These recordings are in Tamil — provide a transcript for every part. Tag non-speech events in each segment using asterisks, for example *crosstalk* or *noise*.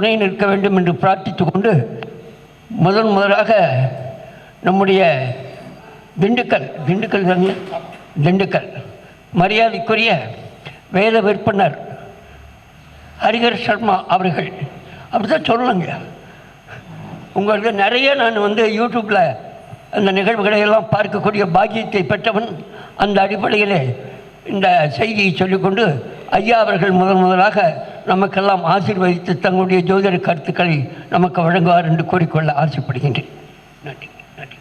துணை நிற்க வேண்டும் என்று பிரார்த்தித்து கொண்டு முதன் முதலாக நம்முடைய திண்டுக்கல் திண்டுக்கல் தானே? திண்டுக்கல். மரியாதைக்குரிய வேத விற்பனர் ஹரிஹர் சர்மா அவர்கள். அப்படி தான் சொல்லணுங்க. உங்களுக்கு நிறைய நான் வந்து யூடியூப்பில் அந்த நிகழ்வுகளை எல்லாம் பார்க்கக்கூடிய பாக்கியத்தை பெற்றவன் அந்த அடிப்படையிலே இந்த செய்தியை சொல்லிக்கொண்டு ஐயா அவர்கள் முதன் முதலாக நமக்கெல்லாம் ஆசீர்வதித்து தங்களுடைய ஜோதிட கருத்துக்களை நமக்கு வழங்குவார் என்று கூறிக்கொள்ள ஆசைப்படுகின்றேன். நன்றி நன்றி.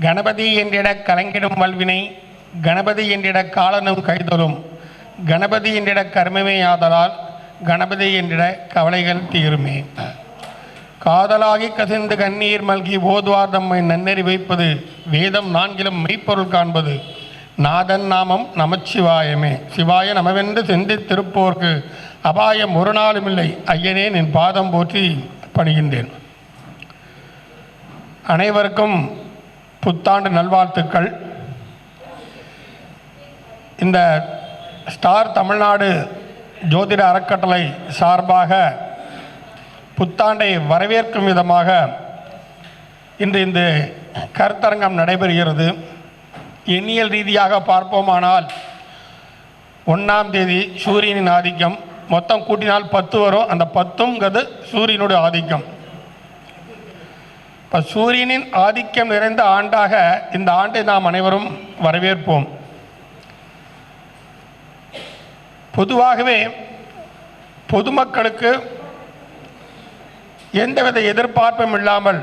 கணபதி என்றிட கலங்கிடும் வல்வினை கணபதி என்றிட காலனும் கைதொரும் கணபதி என்றிட கர்மமே ஆதலால் கணபதி என்றிட கவலைகள் தீருமே. காதலாகி கசிந்து கண்ணீர் மல்கி ஓதுவார் நம்மை நன்னெறி வைப்பது வேதம் நான்கிலும் மெய்ப்பொருள் காண்பது. நாதன் நாமம் நமச்சிவாயமே. சிவாய நமவென்று சிந்தி திருப்போர்க்கு அபாயம் ஒரு நாளும் இல்லை. ஐயனே என் பாதம் போற்றி பணிகின்றேன். அனைவருக்கும் புத்தாண்டு நல்வாழ்த்துக்கள். இந்த ஸ்டார் தமிழ்நாடு ஜோதிட அறக்கட்டளை சார்பாக புத்தாண்டை வரவேற்கும் விதமாக இன்று இந்த கருத்தரங்கம் நடைபெறுகிறது. எண்ணியல் ரீதியாக பார்ப்போமானால் ஒன்றாம் தேதி சூரியனின் ஆதிக்கம். மொத்தம் கூட்டினால் பத்து வரும். அந்த பத்துங்கிறது சூரியனுடைய ஆதிக்கம். இப்போ சூரியனின் ஆதிக்கம் நிறைந்த ஆண்டாக இந்த ஆண்டை நாம் அனைவரும் வரவேற்போம். பொதுவாகவே பொதுமக்களுக்கு எந்தவித எதிர்பார்ப்பும் இல்லாமல்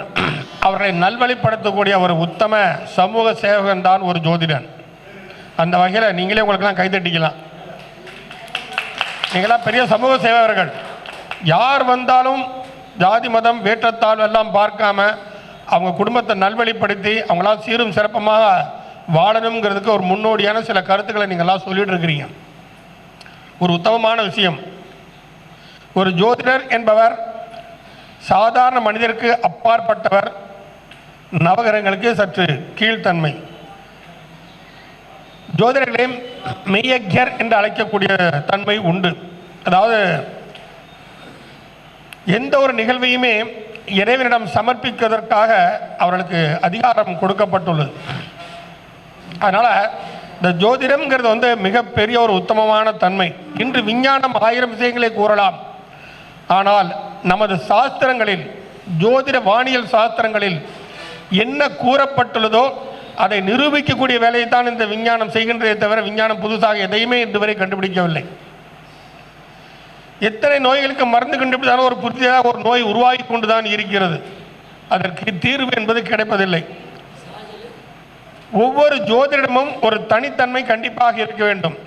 அவர்களை நல்வழிப்படுத்தக்கூடிய ஒரு உத்தம சமூக சேவகன் தான் ஒரு ஜோதிடன். அந்த வகையில் நீங்களே உங்களுக்கெல்லாம் கைத்தட்டிக்கலாம் நீங்களாம் பெரிய சமூக சேவகர்கள். யார் வந்தாலும் ஜாதி மதம் வேற்றத்தாழ்வு எல்லாம் பார்க்காம அவங்க குடும்பத்தை நல்வழிப்படுத்தி அவங்களாம் சீரும் சிறப்பமாக வாழணுங்கிறதுக்கு ஒரு முன்னோடியான சில கருத்துக்களை நீங்கள்லாம் சொல்லிட்டு இருக்கிறீங்க. ஒரு உத்தமமான விஷயம். ஒரு ஜோதிடர் என்பவர் சாதாரண மனிதருக்கு அப்பாற்பட்டவர். நவகிரகங்களுக்கு சற்று கீழ்த்தன்மை. ஜோதிடர்களையும் மெய்யக்கியர் என்று அழைக்கக்கூடிய தன்மை உண்டு. அதாவது எந்த ஒரு நிகழ்வையுமே இறைவனிடம் சமர்ப்பிப்பதற்காக அவர்களுக்கு அதிகாரம் கொடுக்கப்பட்டுள்ளது. அதனால் இந்த ஜோதிடம்ங்கிறது வந்து மிகப்பெரிய ஒரு உத்தமமான தன்மை. இன்று விஞ்ஞானம் ஆயிரம் விஷயங்களை கூறலாம். ஆனால் நமது சாஸ்திரங்களில் ஜோதிட வானியல் சாஸ்திரங்களில் என்ன கூறப்பட்டுள்ளதோ அதை நிரூபிக்கக்கூடிய வேலையை தான் இந்த விஞ்ஞானம் செய்கின்றதே தவிர விஞ்ஞானம் புதுசாக எதையுமே இன்று வரை கண்டுபிடிக்கவில்லை. எத்தனை நோய்களுக்கு மருந்து கண்டுபிடித்தாலும் ஒரு புதிதாக ஒரு நோய் உருவாகி கொண்டு தான் இருக்கிறது. அதற்கு தீர்வு என்பது கிடைப்பதில்லை. ஒவ்வொரு ஜோதிடமும் ஒரு தனித்தன்மை கண்டிப்பாக இருக்க வேண்டும்.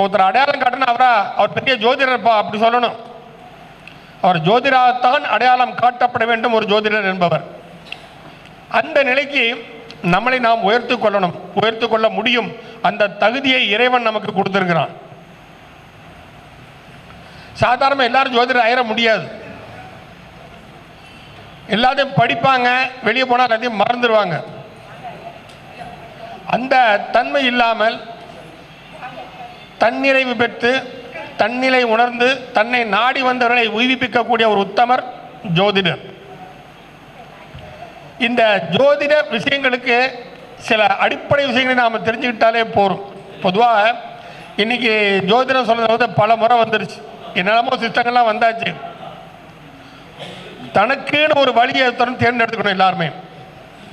ஒருத்தர் அடையாளம் காட்டணும் அவரா அவர் பெரிய ஜோதிடர்ப்பா அப்படி சொல்லணும். அவர் ஜோதிடத்தான் அடையாளம் காட்டப்பட வேண்டும் ஒரு ஜோதிடர் என்பவர். அந்த நிலைக்கு நம்மளை நாம் உயர்த்து கொள்ளணும் உயர்த்து கொள்ள முடியும். அந்த தகுதியை இறைவன் நமக்கு கொடுத்திருக்கிறான். சாதாரண எல்லாரும் ஜோதிடர் ஆயிட முடியாது. எல்லாத்தையும் படிப்பாங்க வெளியே போனால் எல்லாத்தையும் மறந்துடுவாங்க அந்த தன்மை இல்லாமல் தன்னிறைவு பெற்று தன்னிலை உணர்ந்து தன்னை நாடி வந்தவர்களை உயிர்ப்பிக்கக்கூடிய ஒரு உத்தமர் ஜோதிடர். இந்த ஜோதிட விஷயங்களுக்கு சில அடிப்படை விஷயங்களை நாம் தெரிஞ்சுக்கிட்டாலே போதும் பொதுவாக இன்னைக்கு ஜோதிடம் சொல்கிறத வந்து பல முறை வந்துருச்சு. என்னென்னமோ சிஸ்டங்கள்லாம் வந்தாச்சு. தனக்குன்னு ஒரு வழியை தொடர்ந்து தேர்ந்தெடுத்துக்கணும் எல்லாருமே.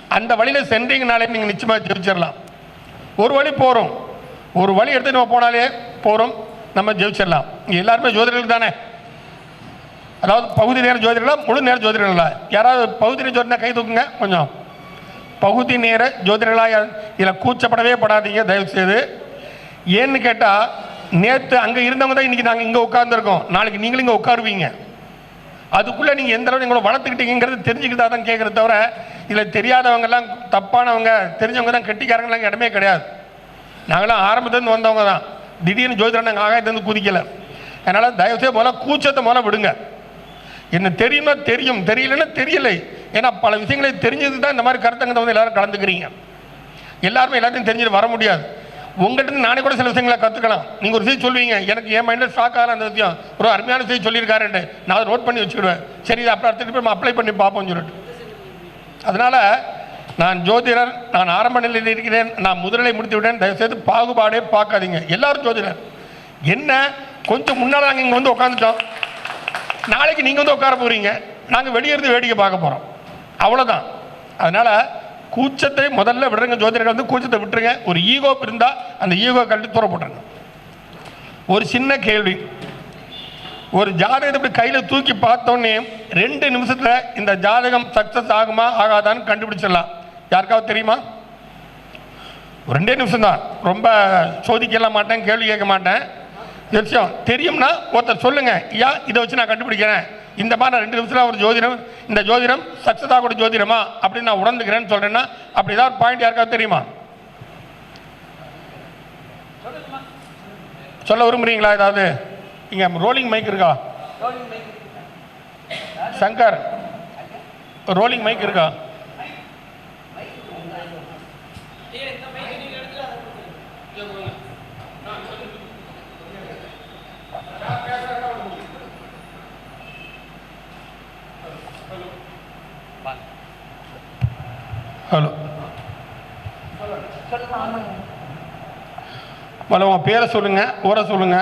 அந்த வழியில் சென்றீங்கனாலே நீங்கள் நிச்சயமாக ஜெயிச்சிடலாம். ஒரு வழி போகிறோம் ஒரு வழி எடுத்து நம்ம போனாலே போகிறோம் நம்ம ஜெயிச்சிடலாம். இங்கே எல்லாருமே ஜோதிடர்கள் தானே? அதாவது பகுதி நேர ஜோதிடலாம் முழு நேர ஜோதிடர்களா? யாராவது பகுதி நேர ஜோதிடனா கை தூக்குங்க கொஞ்சம். பகுதி நேர ஜோதிடர்களா? யார் இதில் கூச்சப்படவே படாதீங்க தயவு செய்து ஏன்னு கேட்டால் நேற்று அங்கே இருந்தவங்க தான் இன்றைக்கி நாங்கள் இங்கே உட்காந்துருக்கோம் நாளைக்கு நீங்களும் இங்கே உட்காருவீங்க. அதுக்குள்ளே நீங்கள் எந்த அளவு நீங்களை வளர்த்துக்கிட்டீங்கிறது தெரிஞ்சுக்கிட்டா தான் கேட்குறத தவிர இதில் தெரியாதவங்கெல்லாம் தப்பானவங்க தெரிஞ்சவங்க தான் கெட்டிக்காரங்களாம் இடமே கிடையாது. நாங்களாம் ஆரம்பத்துலேருந்து வந்தவங்க தான். திடீர்னு ஜோதிடம் நாங்கள் ஆகாயத்துலேருந்து குதிக்கலை. அதனால் தயவுசெய்து முதல்ல கூச்சத்தை முதல்ல விடுங்க. என்ன தெரியுமா? தெரியும். தெரியலன்னா தெரியலை. ஏன்னா பல விஷயங்களை தெரிஞ்சது தான் இந்த மாதிரி கருத்தங்கத்தை வந்து எல்லாரும் கலந்துக்கிறீங்க. எல்லாருமே எல்லாத்தையும் தெரிஞ்சுட்டு வர முடியாது. உங்கள்கிட்ட நானே கூட சில விஷயங்களை கற்றுக்கலாம் நீங்கள் ஒரு செய்தி சொல்லுவீங்க எனக்கு என் மைண்டில் ஸ்டாக் ஆகலாம் அந்த விஷயம். ஒரு அருமையான செய்தி சொல்லியிருக்காருன்ட்டு நான் அதை நோட் பண்ணி வச்சுக்கிடுவேன். சரி இதை அப்புறம் அடுத்த போய் அப்ளை பண்ணி பார்ப்போம்னு சொல்லிட்டு. அதனால் நான் ஜோதிடர் நான் ஆரம்ப நிலையில் இருக்கிறேன். நான் முதலிலை முடித்து விட்டேன். தயவுசெய்து பாகுபாடே பார்க்காதீங்க. எல்லாரும் ஜோதிடர். என்ன? கொஞ்சம் முன்னால் நாங்கள் இங்கே வந்து உட்காந்துட்டோம் நாளைக்கு நீங்கள் வந்து உட்கார போகிறீங்க நாங்கள் வெளியே இருந்து வேடிக்கை பார்க்க போகிறோம் அவ்வளோதான் அதனால் கூச்சத்தை முதல்ல விடுறங்க ஜோதிடர்கள் வந்து கூச்சத்தை விட்டுருங்க. ஒரு ஈகோ இருந்தால் அந்த ஈகோ கழட்டி தூர போட்டுருங்க. ஒரு சின்ன கேள்வி. ஒரு ஜாதகத்தை இப்படி கையில் தூக்கி பார்த்தோன்னே ரெண்டு நிமிஷத்தில் இந்த ஜாதகம் சக்ஸஸ் ஆகுமா ஆகாதான்னு கண்டுபிடிச்சிடலாம். யாருக்காவது தெரியுமா? ஒரு ரெண்டே நிமிஷம் தான் ரொம்ப சோதிக்கலாம் மாட்டேன் கேள்வி கேட்க மாட்டேன். விஷயம் தெரியும்னா ஒருத்தர் சொல்லுங்க. ஐயா இதை வச்சு நான் கண்டுபிடிக்கிறேன். இந்த மாதிரி நான் ரெண்டு நிமிஷத்தில் ஒரு ஜோதிடம் இந்த ஜோதிடம் சக்ஸஸ் ஆகக்கூடிய ஜோதிடமா அப்படின்னு நான் உணர்ந்துக்கிறேன்னு சொல்றேன்னா அப்படி ஏதாவது பாயிண்ட் யாருக்காவது தெரியுமா? சொல்ல விரும்புறீங்களா ஏதாவது? இங்க ரோலிங் மைக் இருக்கா? சங்கர் ரோலிங் மைக் இருக்கா? ஹலோ. முதல்ல உங்கள் பேரை சொல்லுங்க ஊரை சொல்லுங்க.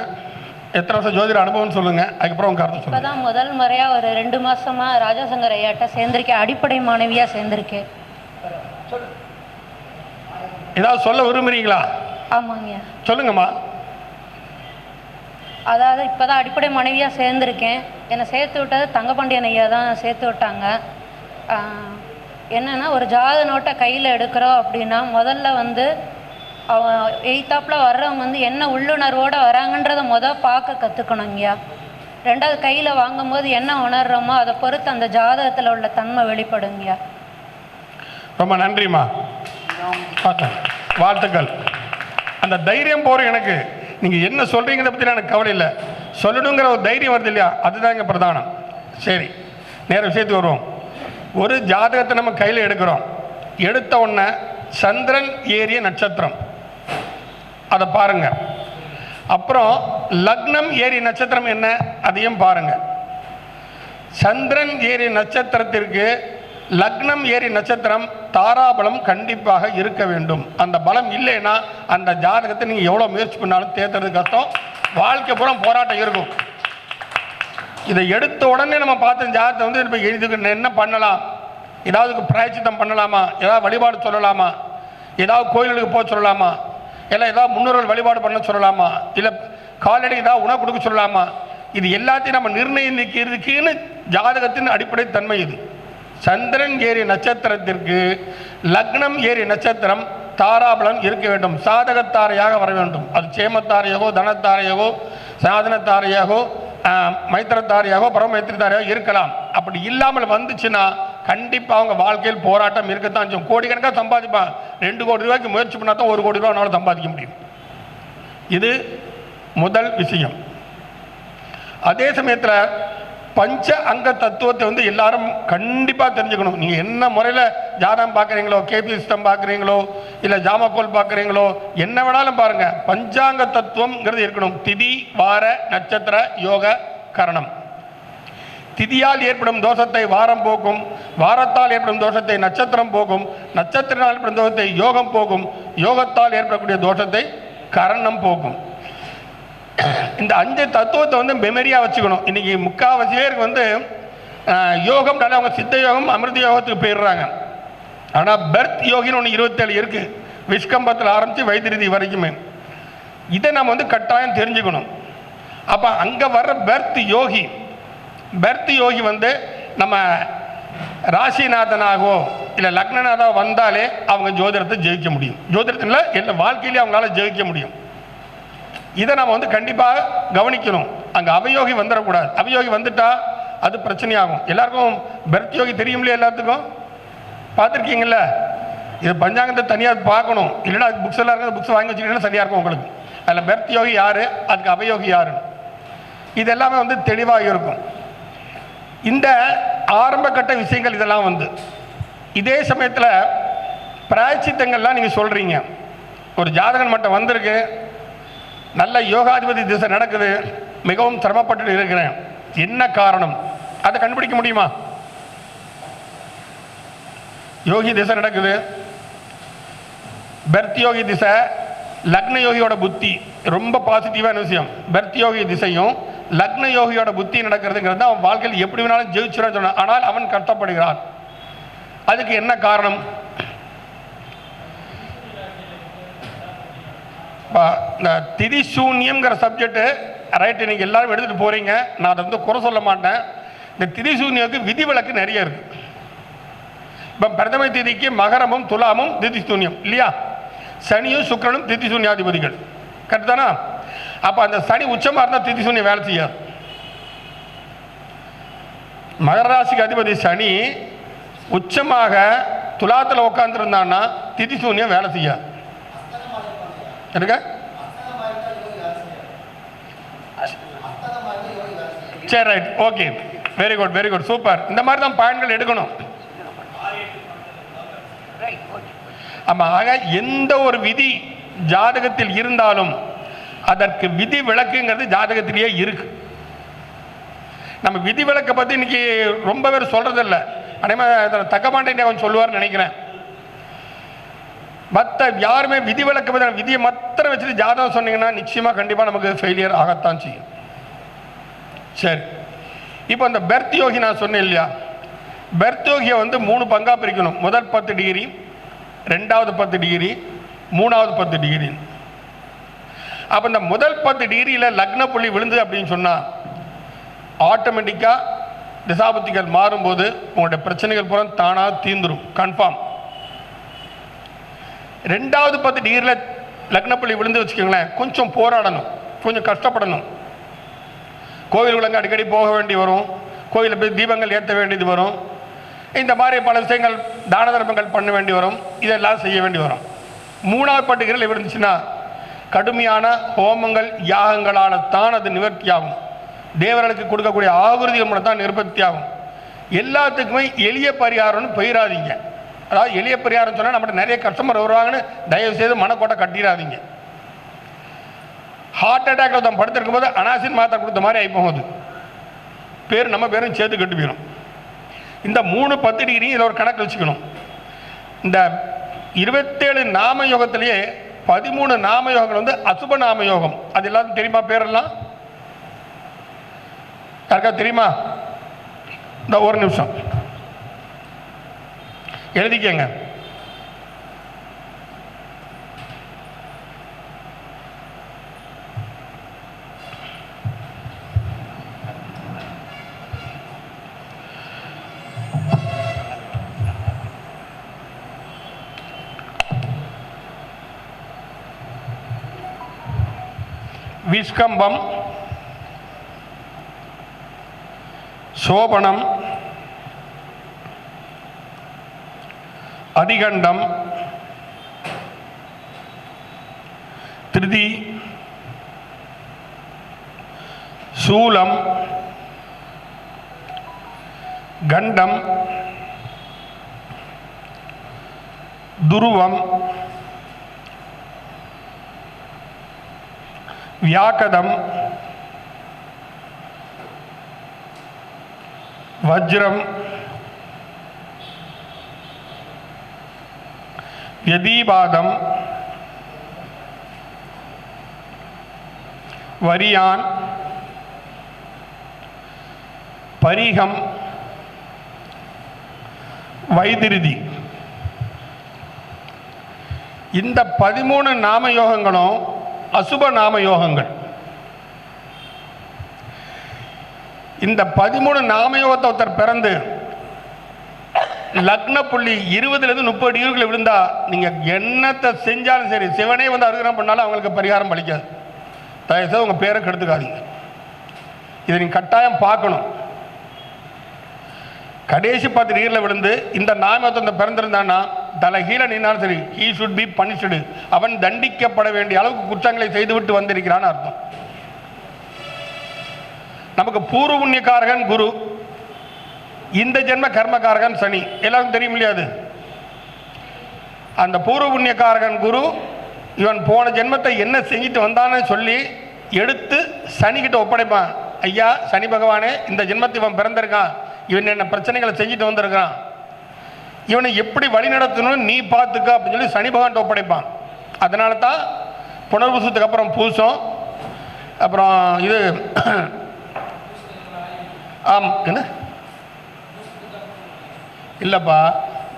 எத்தனை வருஷம் ஜோதிட அனுபவம்னு சொல்லுங்க. அதுக்கப்புறம் உங்க கருத்தை சொல்லுங்க. இப்பதான் முதல் முறையா ஒரு ரெண்டு மாசமா ராஜாசங்கர் ஐயாட்ட சேர்ந்திருக்கேன் அடிப்படை மாணவியா சேர்ந்திருக்கேன் ஏதாவது சொல்ல விரும்புறீங்களா? ஆமாங்க. சொல்லுங்கம்மா. அதாவது இப்பதான் அடிப்படை மாணவியா சேர்ந்திருக்கேன். என்னை சேர்த்து விட்டது தங்கபாண்டியன் ஐயா தான் சேர்த்து விட்டாங்க. என்னென்னா ஒரு ஜாத நோட்டை கையில் எடுக்கிறோம் அப்படின்னா முதல்ல வந்து அவன் எய்த்தாப்பில் வர்றவங்க வந்து என்ன உள்ளுணர்வோடு வராங்கன்றதை மொதல் பார்க்க கற்றுக்கணுங்கய்யா ரெண்டாவது கையில் வாங்கும்போது என்ன உணர்றோமோ அதை பொறுத்து அந்த ஜாதகத்தில் உள்ள தன்மை வெளிப்படுங்கய்யா ரொம்ப நன்றிம்மா. பார்த்தேன் வாழ்த்துக்கள். அந்த தைரியம் போகிற எனக்கு. நீங்கள் என்ன சொல்கிறீங்கிறத பற்றி எனக்கு கவலை இல்லை. சொல்லணுங்கிற ஒரு தைரியம் வருது இல்லையா? அதுதான் இங்கே பிரதானம். சரி. நேர விஷயத்துக்கு வருவோம். ஒரு ஜாதகத்தை நம்ம கையில் எடுக்கிறோம். எடுத்த உடனே சந்திரன் ஏறிய நட்சத்திரம். அதை பாருங்க. அப்புறம் லக்னம் ஏறிய நட்சத்திரம் என்ன? அதையும் பாருங்க. சந்திரன் ஏறிய நட்சத்திரத்திற்கு லக்னம் ஏறி நட்சத்திரம் தாராபலம் கண்டிப்பாக இருக்க வேண்டும். அந்த பலம் இல்லைன்னா அந்த ஜாதகத்தை நீங்கள் எவ்வளோ முயற்சி பண்ணாலும் தேர்த்துறது கஷ்டம் வாழ்க்கை பூரா போராட்டம் இருக்கும். இதை எடுத்த உடனே நம்ம பார்த்த ஜாதகத்தை வந்து இப்போ இதுக்கு என்ன பண்ணலாம்? ஏதாவது பிராய்ச்சித்தம் பண்ணலாமா? ஏதாவது வழிபாடு சொல்லலாமா? ஏதாவது கோயிலுக்கு போக சொல்லலாமா? இல்லை ஏதாவது முன்னோர்கள் வழிபாடு பண்ண சொல்லலாமா? இல்லை காலடி ஏதாவது உணவு கொடுக்க சொல்லலாமா? இது எல்லாத்தையும் நம்ம நிர்ணயிக்கிறதுக்குன்னு ஜாதகத்தின் அடிப்படை தன்மை இது. சந்திரன் ஏறிய நட்சத்திரத்திற்கு லக்னம் ஏறிய நட்சத்திரம் தாராபலம் இருக்க வேண்டும். சாதகத்தாரையாக வர வேண்டும். அது சேமத்தாரையாகவோ தனத்தாரையாகவோ சாதனத்தாரையாகவோ ஆஹ், மைத்திரத்தாரையாகவோ இருக்கலாம். அப்படி இல்லாமல் வந்துச்சுன்னா கண்டிப்பாக அவங்க வாழ்க்கையில் போராட்டம் இருக்கத்தான் செய்யும். கோடிக்கணக்காக சம்பாதிப்பான் ரெண்டு கோடி ரூபாய்க்கு முயற்சி பண்ணால் தான் ஒரு கோடி ரூபா அவனால் சம்பாதிக்க முடியும். இது முதல் விஷயம். அதே சமயத்தில் பஞ்ச அங்க தத்துவத்தை வந்து எல்லாரும் கண்டிப்பாக தெரிஞ்சுக்கணும். நீங்கள் என்ன முறையில் ஜாதகம் பார்க்குறீங்களோ கேபி சிஸ்டம் பார்க்குறீங்களோ இல்லை ஜாமக்கோல் பார்க்குறீங்களோ என்ன வேணாலும் பாருங்கள் பஞ்சாங்க தத்துவம்ங்கிறது இருக்கணும். திதி வார நட்சத்திர யோக கரணம். திதியால் ஏற்படும் தோஷத்தை வாரம் போக்கும். வாரத்தால் ஏற்படும் தோஷத்தை நட்சத்திரம் போகும் நட்சத்திரனால் ஏற்படும் தோஷத்தை யோகம் போகும் யோகத்தால் ஏற்படக்கூடிய தோஷத்தை கரணம் போகும் *coughs* இந்த அஞ்சு தத்துவத்தை வந்து மெமரியாக வச்சுக்கணும். இன்னைக்கு முக்காவாசி பேருக்கு வந்து யோகம் யோகம்னால அவங்க சித்த யோகம் அமிர்த யோகத்துக்கு போயிடுறாங்க. ஆனால் பெர்த் யோகின்னு ஒன்று இருபத்தேழு இருக்குது விஷ்கம்பத்தில் ஆரம்பித்து வைத்திருதி வரைக்குமே. இதை நம்ம வந்து கட்டாயம் தெரிஞ்சுக்கணும். அப்போ அங்கே வர்ற பெர்த் யோகி பெர்த் யோகி வந்து நம்ம ராசிநாதனாகவோ இல்லை லக்னநாதாவோ வந்தாலே அவங்க ஜோதிடத்தை ஜெயிக்க முடியும். ஜோதிடத்தில் இல்லை வாழ்க்கையிலே அவங்களால ஜெயிக்க முடியும். இதை நம்ம வந்து கண்டிப்பாக கவனிக்கணும். அங்கே அவயோகி வந்துடக்கூடாது அவயோகி வந்துட்டா அது பிரச்சனையாகும். எல்லாருக்கும் பெர்த் யோகி தெரியும்லையே எல்லாத்துக்கும்? பார்த்துருக்கீங்கல்ல? இது பஞ்சாங்கத்தை தனியாக பார்க்கணும். இல்லைன்னா அது புக்ஸ் எல்லாம் இருக்குது புக்ஸ் வாங்கி வச்சுக்கிட்டீங்கன்னா சரியாக இருக்கும் உங்களுக்கு. அதில் பெர்த் யோகி யார்? அதுக்கு அவயோகி யாருன்னு. இது எல்லாமே வந்து தெளிவாக இருக்கும். இந்த ஆரம்ப கட்ட விஷயங்கள் இதெல்லாம் வந்து இதே சமயத்தில் பிராய்ச்சித்தங்கள்லாம் நீங்கள் சொல்கிறீங்க ஒரு ஜாதகன் மட்டும் வந்திருக்கு. நல்ல யோகாதிபதி திசை நடக்குது. மிகவும் சிரமப்பட்டு இருக்கிறேன். என்ன காரணம்? அதை கண்டுபிடிக்க முடியுமா? யோகி திசை நடக்குது. பெர்த் யோகி திசை லக்ன யோகியோட புத்தி. ரொம்ப பாசிட்டிவான விஷயம். பெர்த் யோகி திசையும் லக்ன யோகியோட புத்தி நடக்கிறதுங்கிறது அவன் வாழ்க்கையில் எப்படி வேணாலும் ஜெயிச்சிடும் சொன்னான். ஆனால் அவன் கஷ்டப்படுகிறான். அதுக்கு என்ன காரணம்? இந்த திரிசூன்யம்ங்கிற சப்ஜெக்ட்டு ரைட்டு நீங்கள் எல்லாரும் எடுத்துகிட்டு போகிறீங்க நான் அதை வந்து குறை சொல்ல மாட்டேன். இந்த திரிசூன்யத்துக்கு விதிவிலக்கு நிறைய இருக்குது இப்போ பிரதம திதிக்கு மகரமும் துலாமும் திதிசூன்யம் இல்லையா? சனியும் சுக்கிரனும் திதிசூன்யாதிபதிகள். கரெக்ட் தானா? அப்போ அந்த சனி உச்சமாக இருந்தால் திதிசூன்யம் வேலை செய்யாது. மகர ராசிக்கு அதிபதி சனி உச்சமாக துலாத்தில் உட்காந்துருந்தான்னா திதிசூன்யம் வேலை செய்யாது. எனக்கு சரி right okay very good very good super இந்த மாதிரி தான் பாயிண்ட்கள் எடுக்கணும். ஆமாம் ஆக எந்த ஒரு விதி ஜாதகத்தில் இருந்தாலும் அதற்கு விதி விளக்குங்கிறது ஜாதகத்திலேயே இருக்கு. நம்ம விதி விளக்கை பற்றி இன்னைக்கு ரொம்ப பேர் சொல்கிறதில்ல அதே மாதிரி தக்கமாட்டேன் அவன் சொல்லுவார்னு நினைக்கிறேன். மற்ற யாருமே விதி விளக்கு விதியை மாத்திரம் வச்சுட்டு ஜாதகம் சொன்னீங்கன்னா நிச்சயமாக கண்டிப்பாக நமக்கு ஃபெயிலியர் ஆகத்தான் செய்யும். சரி. இப்போ இந்த பெர்த் யோகி நான் சொன்னேன் இல்லையா? பெர்த் யோகியை வந்து மூணு பங்காக பிரிக்கணும். முதல் பத்து டிகிரி ரெண்டாவது பத்து டிகிரி மூணாவது பத்து டிகிரி அப்போ இந்த முதல் பத்து டிகிரியில் லக்ன புள்ளி விழுந்து அப்படின்னு சொன்னால் ஆட்டோமேட்டிக்காக திசாபுத்திகள் மாறும்போது உங்களுடைய பிரச்சனைகள் பூரா தானாக தீந்துரும் கன்ஃபார்ம் ரெண்டாவது பத்து டிகிரியில் லக்னப்பள்ளி விழுந்து வச்சுக்கோங்களேன். கொஞ்சம் போராடணும். கொஞ்சம் கஷ்டப்படணும். கோவில்களுக்கு அடிக்கடி போக வேண்டி வரும். கோயிலில் போய் தீபங்கள் ஏற்ற வேண்டியது வரும். இந்த மாதிரி பல விஷயங்கள் தான தர்மங்கள் பண்ண வேண்டி வரும். இதெல்லாம் செய்ய வேண்டி வரும். மூணாவது பட்டுகளில் இருந்துச்சுன்னா கடுமையான ஹோமங்கள் யாகங்களால் தான் அது நிவர்த்தியாகும். தேவர்களுக்கு கொடுக்கக்கூடிய ஆகுதிகள் மூலம் தான் நிர்பத்தியாகும். எல்லாத்துக்குமே எளிய பரிகாரம்னு போயிடாதீங்க அதாவது எளிய பெரியார்னு சொன்னால் நம்மகிட்ட நிறைய கஸ்டமர் வருவாங்கன்னு தயவுசெய்து மனக்கோட்டை கட்டிடாதீங்க. ஹார்ட் அட்டாக் ஒருத்தன் படுத்திருக்கும் போது அனாசின் மாத்திரை கொடுத்த மாதிரி ஆகி போகுது. பேர் நம்ம பேரும் சேர்த்து கட்டு போயிடும் இந்த மூணு பத்து டிகிரி இதில் ஒரு கணக்கு வச்சுக்கணும். இந்த இருபத்தேழு நாம யோகத்திலேயே பதிமூணு நாம யோகங்கள் வந்து அசுப நாம யோகம் அது எல்லாரும் தெரியுமா பேரெல்லாம்? யாருக்கா தெரியுமா? இந்த ஒரு நிமிஷம். எழுதிக்கங்க. விஸ்கம்பம் சோபனம் அதிகண்டம் திருதி சூலம் கண்டம் துருவம் வியாக்கதம் வஜ்ரம் யதீபாதம் வரியான் பரிகம் வைதிருதி. இந்த பதிமூணு நாம யோகங்களும் அசுப நாம யோகங்கள் இந்த பதிமூணு நாம யோகத்தை ஒருத்தர் பிறந்து லக்ன புள்ளி இருபதுலேருந்து முப்பது டிகிரிக்குள்ள விழுந்தா நீங்கள் என்னத்தை செஞ்சாலும் சரி சிவனே வந்து அருகிரம் பண்ணாலும் அவங்களுக்கு பரிகாரம் பலிக்காது. தயவுசெய்து உங்கள் பேரை கெடுத்துக்காதீங்க. இதை நீங்கள் கட்டாயம் பார்க்கணும். கடைசி பத்து டிகிரியில் விழுந்து இந்த நாமத்தை இந்த பிறந்திருந்தான்னா தலை நின்னாலும் சரி ஹீ ஷுட் பி பனிஷ்டு அவன் தண்டிக்கப்பட வேண்டிய அளவுக்கு குற்றங்களை செய்துவிட்டு வந்திருக்கிறான்னு அர்த்தம். நமக்கு பூர்வ புண்ணியக்காரகன் குரு இந்த ஜென்ம கர்மகாரகன் சனி. எல்லாரும் தெரியும் இல்லையா அது? அந்த பூர்வ புண்ணியக்காரகன் குரு இவன் போன ஜென்மத்தை என்ன செஞ்சுட்டு வந்தான்னு சொல்லி எடுத்து சனிக்கிட்ட ஒப்படைப்பான். ஐயா சனி பகவானே இந்த ஜென்மத்தை இவன் பிறந்திருக்கான். இவன் என்ன பிரச்சனைகளை செஞ்சுட்டு வந்திருக்கான். இவனை எப்படி வழி நடத்தணும்னு நீ பார்த்துக்க அப்படின்னு சொல்லி சனி பகவான்கிட்ட ஒப்படைப்பான். அதனால தான் புனர்பூசத்துக்கு அப்புறம் பூசம் அப்புறம் இது ஆம் என்ன? இல்லைப்பா.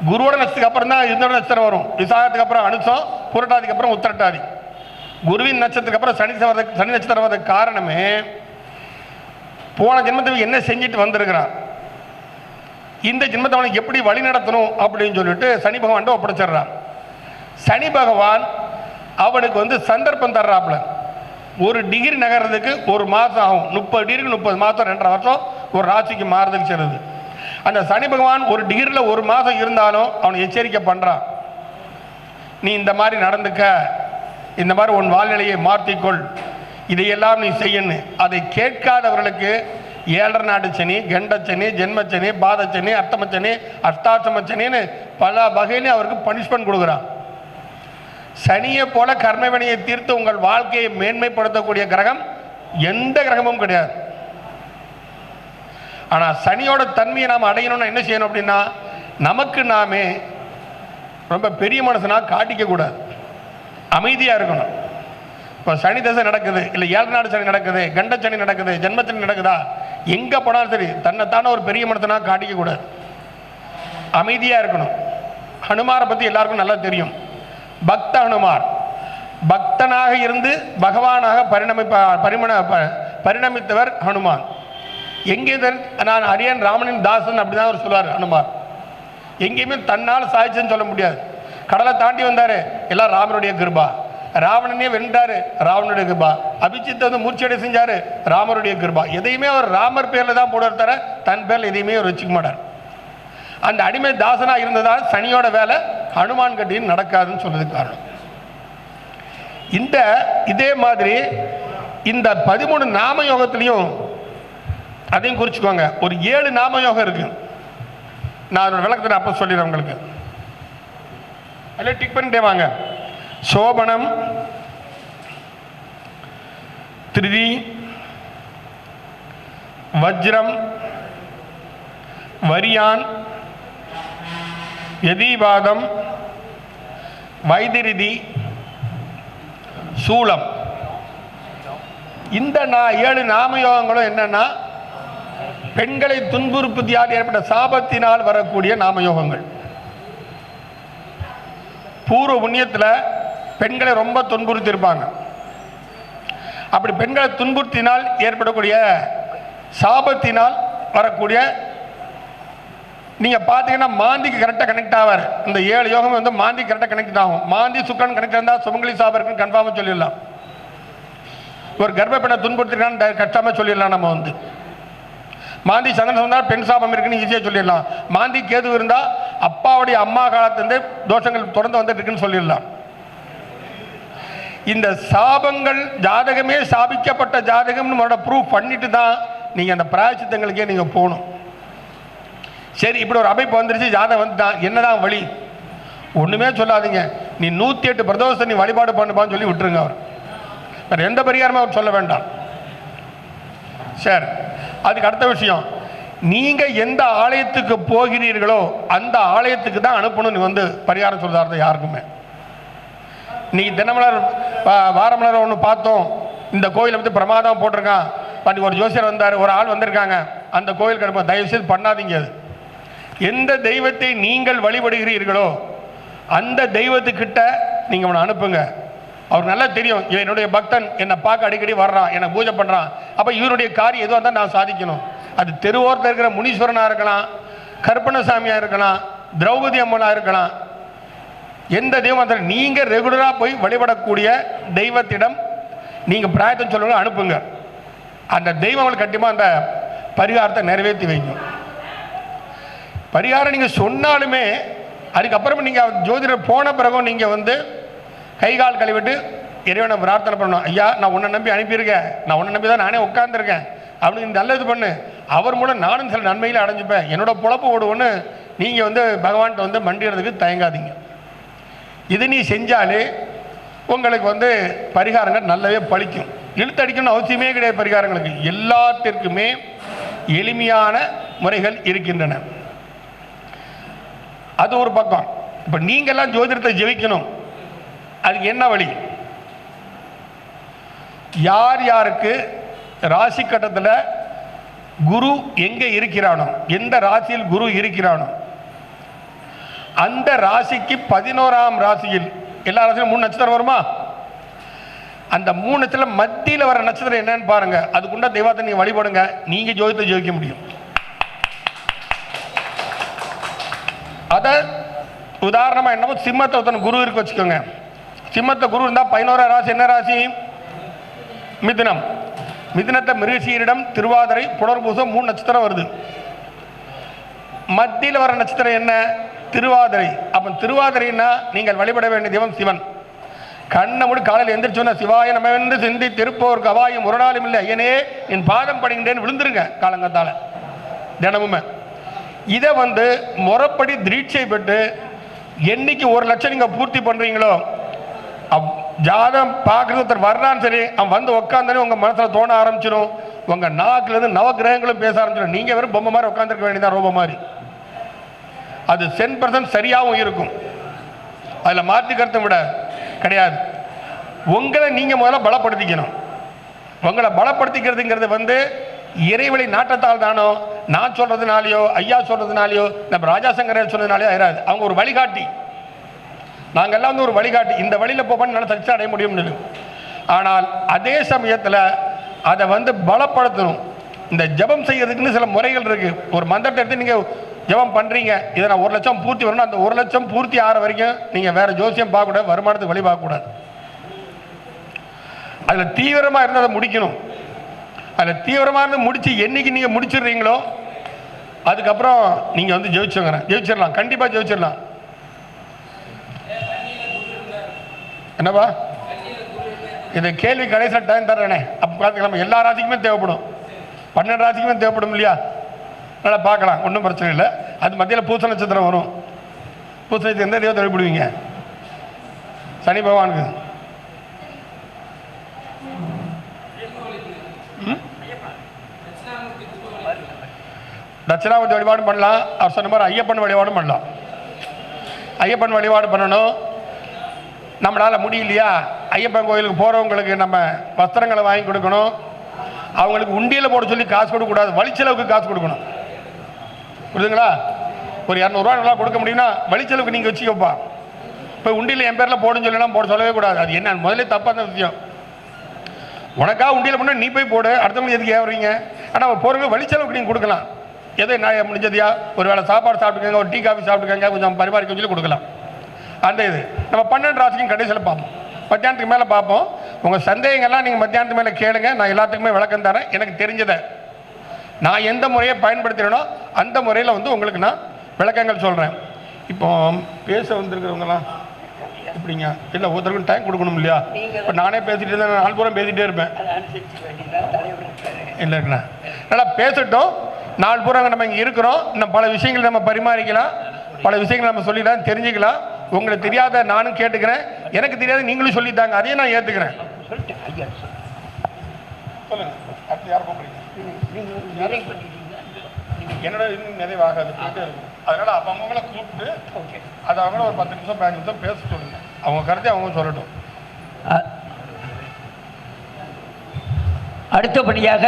குருவோட நட்சத்துக்கு அப்புறம் தான் இந்த நட்சத்திரம் வரும். விசாகத்துக்கு அப்புறம் அனுசம் புரட்டாதிக்கு அப்புறம் உத்திரட்டாதி. குருவின் நட்சத்திரத்துக்கு அப்புறம் சனி வரதுக்கு சனி நட்சத்திரம் வரதுக்கு காரணமே போன ஜென்மத்துக்கு என்ன செஞ்சுட்டு வந்திருக்கிறான் இந்த ஜென்மத்தை அவனுக்கு எப்படி வழி நடத்தணும் அப்படின்னு சொல்லிட்டு சனி பகவான் ஒப்படைச்சிடுறான் சனி பகவான் அவனுக்கு வந்து சந்தர்ப்பம் தர்றாப்புல. ஒரு டிகிரி நகர்றதுக்கு ஒரு மாதம் ஆகும். முப்பது டிகிரிக்கு முப்பது மாதம் ரெண்டரை வருஷம் ஒரு ராசிக்கு மாறுதல் செய்கிறது அந்த சனி பகவான் ஒரு டிகிரியில் ஒரு மாதம் இருந்தாலும் அவனை எச்சரிக்கை பண்ணுறான் நீ இந்த மாதிரி நடந்துக்க. இந்த மாதிரி உன் வாழ்நிலையை மாற்றிக்கொள். இதையெல்லாம் நீ செய்யணும் அதை கேட்காதவர்களுக்கு ஏழரை நாடு சனி கண்டச்சனி ஜென்மச்சனி பாதச்சனி அர்த்தமச்சனி அஷ்டாசமச்சனின்னு பல வகையிலும் அவருக்கு பனிஷ்மெண்ட் கொடுக்குறான். சனியை போல கர்மவினையை தீர்த்து உங்கள் வாழ்க்கையை மேன்மைப்படுத்தக்கூடிய கிரகம் எந்த கிரகமும் கிடையாது. ஆனால் சனியோட தன்மையை நாம் அடையணும்னா என்ன செய்யணும் அப்படின்னா நமக்கு நாமே ரொம்ப பெரிய மனசனாக காட்டிக்கக்கூடாது அமைதியாக இருக்கணும். இப்போ சனி தசை நடக்குது இல்லை ஏழு நாடு சனி நடக்குது கண்ட சனி நடக்குது ஜென்மச்சனி நடக்குதா? எங்கே போனாலும் சரி தன்னைத்தானே ஒரு பெரிய மனசனாக காட்டிக்கக்கூடாது அமைதியாக இருக்கணும். ஹனுமாரை பற்றி எல்லாருக்கும் நல்லா தெரியும். பக்த ஹனுமார். பக்தனாக இருந்து பகவானாக பரிணமிப்ப பரிமண ப- பரிணமித்தவர் ஹனுமான். எங்கே தன் நான் அரியன் ராமனின் தாசன் அப்படி தான் அவர் சொல்லுவார் அனுமார். எங்கேயுமே தன்னால் சாதிச்சுன்னு சொல்ல முடியாது. கடலை தாண்டி வந்தார் எல்லாம் ராமனுடைய கிருபா. ராவணனே வென்றாரு ராவனுடைய கிருபா. அபிஜித்தை வந்து மூர்ச்சடை செஞ்சார் ராமருடைய கிருபா. எதையுமே அவர் ராமர் பேரில் தான் போடுவார் தர தன் பேரில் எதையுமே அவர் வச்சுக்க மாட்டார். அந்த அடிமை தாசனாக இருந்ததால் சனியோட வேலை ஹனுமான் கட்டியும் நடக்காதுன்னு சொன்னதுக்கு காரணம். இந்த இதே மாதிரி இந்த பதிமூணு நாம யோகத்திலையும் அதையும் குறிச்சுக்கோங்க. ஒரு ஏழு நாம யோகம் இருக்கு. நான் அதோட விளக்கத்தை அப்போ சொல்லிடுறேன் உங்களுக்கு. அதில் டிக் பண்ணிட்டே வாங்க. சோபனம் திருதி வஜ்ரம் வரியான் எதிவாதம் வைதிரிதி சூலம் இந்த நான் ஏழு நாமயோகங்களும் என்னன்னா பெண்களை துன்புறுப்புதியால் ஏற்பட்ட சாபத்தினால் வரக்கூடிய நாமயோகங்கள். பூர்வ புண்ணியத்தில் பெண்களை ரொம்ப துன்புறுத்தியிருப்பாங்க. அப்படி பெண்களை துன்புறுத்தினால் ஏற்படக்கூடிய சாபத்தினால் வரக்கூடிய நீங்கள் பார்த்தீங்கன்னா மாந்திக்கு கரெக்டாக கனெக்ட் ஆவார். இந்த ஏழு யோகம் வந்து மாந்தி கரெக்டாக கனெக்ட் ஆகும். மாந்தி சுக்கரன் கனெக்ட் இருந்தால் சுமங்கலி சாபம் இருக்குன்னு கன்ஃபார்மாக சொல்லிடலாம். ஒரு கர்ப்பப்பெண்ணை துன்புறுத்திருக்கான்னு கஷ்டமாக சொல்லிடலாம் நம்ம வந்து. மாந்தி சந்திரன் சொன்னால் பெண் சாபம் இருக்குன்னு ஈஸியாக சொல்லிடலாம். மாந்தி கேது இருந்தால் அப்பாவுடைய அம்மா காலத்துலேருந்து தோஷங்கள் தொடர்ந்து வந்துட்டு இருக்குன்னு சொல்லிடலாம். இந்த சாபங்கள் ஜாதகமே சாபிக்கப்பட்ட ஜாதகம்னு மறுபடியும் ப்ரூவ் பண்ணிட்டு தான் நீங்கள் அந்த பிராயச்சித்தங்களுக்கே நீங்கள் போகணும். சரி இப்படி ஒரு அமைப்பு வந்துருச்சு ஜாதகம் வந்துட்டான். என்னதான் வழி? ஒன்றுமே சொல்லாதீங்க. நீ நூற்றி எட்டு பிரதோஷத்தை நீ வழிபாடு பண்ணுப்பான்னு சொல்லி விட்டுருங்க அவர். வேறு எந்த பரிகாரமும் அவர் சொல்ல வேண்டாம். சரி. அதுக்கு அடுத்த விஷயம் நீங்கள் எந்த ஆலயத்துக்கு போகிறீர்களோ அந்த ஆலயத்துக்கு தான் அனுப்பணும் நீ வந்து பரிகாரம் சொல்லுதாரு யாருக்குமே? நீ தினமலர் வாரமலர் ஒன்று பார்த்தோம். இந்த கோயிலை பற்றி பிரமாதம் போட்டிருக்கான். பண்ணி ஒரு ஜோசியர் வந்தார் ஒரு ஆள் வந்திருக்காங்க. அந்த கோயிலுக்கு அனுப்ப தயவு செய்து பண்ணாதீங்க அது. எந்த தெய்வத்தை நீங்கள் வழிபடுகிறீர்களோ அந்த தெய்வத்துக்கிட்ட நீங்கள் அவனை அனுப்புங்க. அவர் நல்லா தெரியும் என்னுடைய பக்தன் என்னை பார்க்க அடிக்கடி வர்றான் என்னை பூஜை பண்ணுறான் அப்போ இவருடைய காரியம் எதுவாக இருந்தால் நான் சாதிக்கணும். அது தெருவோரத்தில் இருக்கிற முனீஸ்வரனாக இருக்கலாம் கற்பணசாமியாக இருக்கலாம் திரௌபதி அம்மனாக இருக்கலாம். எந்த தெய்வம் நீங்கள் ரெகுலராக போய் வழிபடக்கூடிய தெய்வத்திடம் நீங்கள் பிராயத்தம் சொல்லுங்க அனுப்புங்க. அந்த தெய்வங்கள் கண்டிப்பாக அந்த பரிகாரத்தை நிறைவேற்றி வைக்கும் பரிகாரம் நீங்கள் சொன்னாலுமே அதுக்கப்புறம் நீங்கள் ஜோதிடர் போன பிறகும் நீங்கள் வந்து கை கால் கழுவிட்டு இறைவனை பிரார்த்தனை பண்ணணும். ஐயா நான் உன்னை நம்பி அனுப்பியிருக்கேன். நான் உன்னை நம்பி தான் நானே உட்காந்துருக்கேன் அப்படின்னு நல்லது பண்ணு. அவர் மூலம் நானும் சில நன்மைகளை அடைஞ்சுப்பேன். என்னோட பொழப்பு ஓடுவோன்னு நீங்கள் வந்து பகவான்கிட்ட வந்து மண்டிடுறதுக்கு தயங்காதீங்க. இது நீ செஞ்சாலே உங்களுக்கு வந்து பரிகாரங்கள் நல்லாவே பழிக்கும். இழுத்தடிக்கணும்னு அவசியமே கிடையாது பரிகாரங்களுக்கு. எல்லாத்திற்குமே எளிமையான முறைகள் இருக்கின்றன. அது ஒரு பக்கம். இப்போ நீங்கள்லாம் ஜோதிடத்தை ஜெயிக்கணும் அதுக்கு என்ன வழி? யார் யாருக்கு ராசி கட்டத்தில் குரு எங்கே இருக்கிறானோ எந்த ராசியில் குரு இருக்கிறானோ அந்த ராசிக்கு பதினோராம் ராசியில் எல்லா ராசியிலும் மூணு நட்சத்திரம் வருமா? அந்த மூணு நட்சத்திரம் மத்தியில் வர நட்சத்திரம் என்னன்னு பாருங்க. அதுக்குண்ட தெய்வத்தை நீங்கள் வழிபடுங்க. நீங்கள் ஜோதித்தை ஜோதிக்க முடியும். அதை உதாரணமாக என்னமோ சிம்மத்தை ஒருத்தன் குரு இருக்கு வச்சுக்கோங்க. சிம்மத்தை குரு இருந்தால் பதினோரா ராசி என்ன ராசி? மிதுனம். மிதுனத்தை மிருகசீரிடம் திருவாதிரை புனர்பூசம் மூணு நட்சத்திரம் வருது. மத்தியில் வர நட்சத்திரம் என்ன? திருவாதிரை. அப்போ திருவாதிரைன்னா நீங்கள் வழிபட வேண்டிய தெய்வம் சிவன். கண்ணை மூடி காலையில் எந்திரிச்சோன்னா சிவாய நம்ம என்று சிந்தி திருப்போருக்கு அபாயம் ஒரு நாளும் இல்லை. ஐயனே என் பாதம் படுகின்றேன்னு விழுந்துருங்க காலங்கத்தால். தினமுமே. இதை வந்து முறப்படி தீட்சை பெற்று என்னைக்கு ஒரு லட்சம் நீங்கள் பூர்த்தி பண்ணுறீங்களோ அப் ஜாதம் பார்க்குறது ஒருத்தர் வர்றான்னு சரி அவன் வந்து உட்காந்தானே உங்கள் மனசில் தோண ஆரம்பிச்சிடும் உங்கள் நாக்குலேருந்து நவகிரகங்களும் பேச ஆரம்பிச்சிடும் நீங்கள் வெறும் பொம்மை மாதிரி உட்காந்துருக்க வேண்டியதான் ரோபோ மாதிரி. அது சென் பர்சன்ட் சரியாகவும் இருக்கும். அதில் மாற்றிக்கிறது விட கிடையாது. உங்களை நீங்கள் முதல்ல பலப்படுத்திக்கணும். உங்களை பலப்படுத்திக்கிறதுங்கிறது வந்து இறைவழி நாட்டத்தால் தானோ நான் சொல்கிறதுனாலையோ ஐயா சொல்கிறதுனாலையோ நம்ம ராஜா சங்கரர் சொன்னதுனாலையோ ஆயிராது. அவங்க ஒரு வழிகாட்டி. நாங்கள் எல்லாம் வந்து ஒரு வழிகாட்டி இந்த வழியில் போகணும் நல்லா சக்ஸஸ் அடைய முடியும்னு ஆனால் அதே சமயத்தில் அதை வந்து பலப்படுத்தணும். இந்த ஜெபம் செய்யறதுக்குன்னு சில முறைகள் இருக்கு. ஒரு மந்திரத்தை எடுத்து நீங்கள் ஜெபம் பண்ணுறீங்க இதை நான் ஒரு லட்சம் பூர்த்தி வரணும் அந்த ஒரு லட்சம் பூர்த்தி ஆகிற வரைக்கும் நீங்கள் வேற ஜோசியம் பார்க்கக்கூடாது வருமானத்துக்கு வழி பார்க்கக்கூடாது. அதில் தீவிரமாக இருந்து அதை முடிக்கணும். அதில் தீவிரமாக இருந்து முடிச்சு என்னைக்கு நீங்கள் முடிச்சிடுறீங்களோ அதுக்கப்புறம் நீங்கள் வந்து ஜெயிச்சுங்க ஜெயிச்சிடலாம். கண்டிப்பாக ஜெயிச்சிடலாம். என்னப்பா? இந்த கேள்வி கடைசியில் டைம் தர்றேனே. அப்போ பார்த்துக்கலாம் எல்லா ராசிக்குமே தேவைப்படும். பன்னெண்டு ராசிக்குமே தேவைப்படும் இல்லையா? நல்லா பார்க்கலாம் ஒன்றும் பிரச்சனை இல்லை. அது மத்தியில் பூச நட்சத்திரம் வரும். பூச நட்சத்திரம் எந்த தெய்வத்தை வழிபடுவீங்க சனி பகவானுக்கு. ம்? தட்சிணாமூர்த்தி வழிபாடும் பண்ணலாம். அவர் சொன்ன மாதிரி ஐயப்பன் வழிபாடும் பண்ணலாம். ஐயப்பன் வழிபாடு பண்ணணும். நம்மளால் முடியலையா? ஐயப்பன் கோயிலுக்கு போகிறவங்களுக்கு நம்ம வஸ்திரங்களை வாங்கி கொடுக்கணும். அவங்களுக்கு உண்டியில் போட சொல்லி காசு கொடுக்கக்கூடாது. வழிச்செலவுக்கு காசு கொடுக்கணும். புரியுதுங்களா? ஒரு இரநூறுவா நல்லா கொடுக்க முடியும்னா வழிச்செலவுக்கு நீங்கள் வச்சுக்கப்பா. இப்போ உண்டியில் என் பேரில் போடுன்னு சொல்லலாம் போட சொல்லவே கூடாது. அது என்ன முதல்ல தப்பான விஷயம் உனக்கா உண்டியில் போனால் நீ போய் போடு. அடுத்தவங்க எதுக்கு ஏவுறீங்க? ஆனால் போகிறவங்க வழிச்செலவுக்கு நீங்கள் கொடுக்கலாம். எதை நான் முடிஞ்சதையா? ஒரு வேளை சாப்பாடு சாப்பிட்டுக்கங்க ஒரு டீ காஃபி சாப்பிட்டுக்கங்க கொஞ்சம் பரிமாறிக்க சொல்லி கொடுக்கலாம். அந்த இது. நம்ம பன்னெண்டு ராசிக்கும் கடைசியில் பார்ப்போம். மத்தியானத்துக்கு மேலே பார்ப்போம். உங்கள் சந்தேகங்கள்லாம் நீங்கள் மத்தியானத்துக்கு மேலே கேளுங்க. நான் எல்லாத்துக்குமே விளக்கம் தரேன். எனக்கு தெரிஞ்சதை. நான் எந்த முறையை பயன்படுத்தினோ அந்த முறையில் வந்து உங்களுக்கு நான் விளக்கங்கள் சொல்கிறேன் இப்போ பேச வந்திருக்கிறவங்களாம் எப்படிங்க? இல்லை ஒருத்தருக்கும் டைம் கொடுக்கணும் இல்லையா? இப்போ நானே பேசிகிட்டு இருந்தேன். நாலு பூரம் பேசிகிட்டே இருப்பேன். இல்லை இருக்குண்ணா நல்லா பேசட்டும். நாலு பூரம் நம்ம இங்கே இருக்கிறோம். இன்னும் பல விஷயங்கள் நம்ம பரிமாறிக்கலாம். பல விஷயங்கள் நம்ம சொல்லிக்கலாம் தெரிஞ்சுக்கலாம். உங்களுக்கு தெரியாத நானும் கேட்டுக்கிறேன். எனக்கு தெரியாத நீங்களும் சொல்லித்தாங்க. அதையும் நான் ஏற்றுக்கிறேன் சொல்லிட்டேன் ஐயா சொல்லு. சொல்லுங்க. அடுத்து யார் கூப்பிடுறீங்க? என்னோட இன்னும் நிறைவாகாது. அதனால அவங்கவுங்கள கூப்பிட்டு ஓகே. அது அவங்கள ஒரு பத்து நிமிஷம் பதினஞ்சு நிமிஷம் பேச சொல்லுங்க. அவங்க கருத்தை அவங்க சொல்லட்டும். அடுத்தபடியாக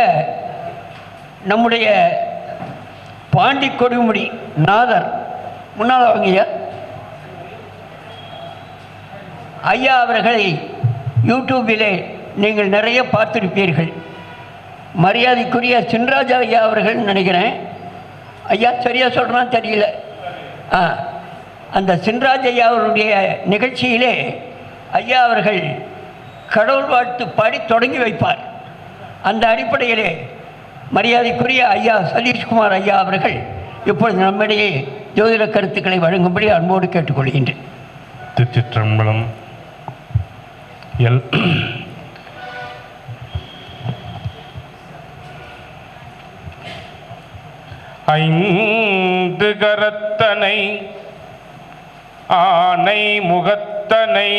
நம்முடைய பாண்டி கொடுமுடி நாதர் முன்னால் வாங்கய்யா ஐயா அவர்களை யூடியூபிலே நீங்கள் நிறைய பார்த்திருப்பீர்கள். மரியாதைக்குரிய சின்ராஜா ஐயா அவர்கள் நினைக்கிறேன். ஐயா சரியாக சொல்கிறான் தெரியல. ஆ அந்த சின்ராஜ் ஐயா அவருடைய நிகழ்ச்சியிலே ஐயா அவர்கள் கடவுள் வாழ்த்து பாடி தொடங்கி வைப்பார். அந்த அடிப்படையிலே மரியாதைக்குரிய ஐயா சதீஷ்குமார் ஐயா அவர்கள் இப்பொழுது நம்மிடையே ஜோதிட கருத்துக்களை வழங்கும்படி அன்போடு கேட்டுக்கொள்கின்றேன். திருச்சிற்றம்பலம் எல். ஐந்து கரத்தனை ஆனை முகத்தனை.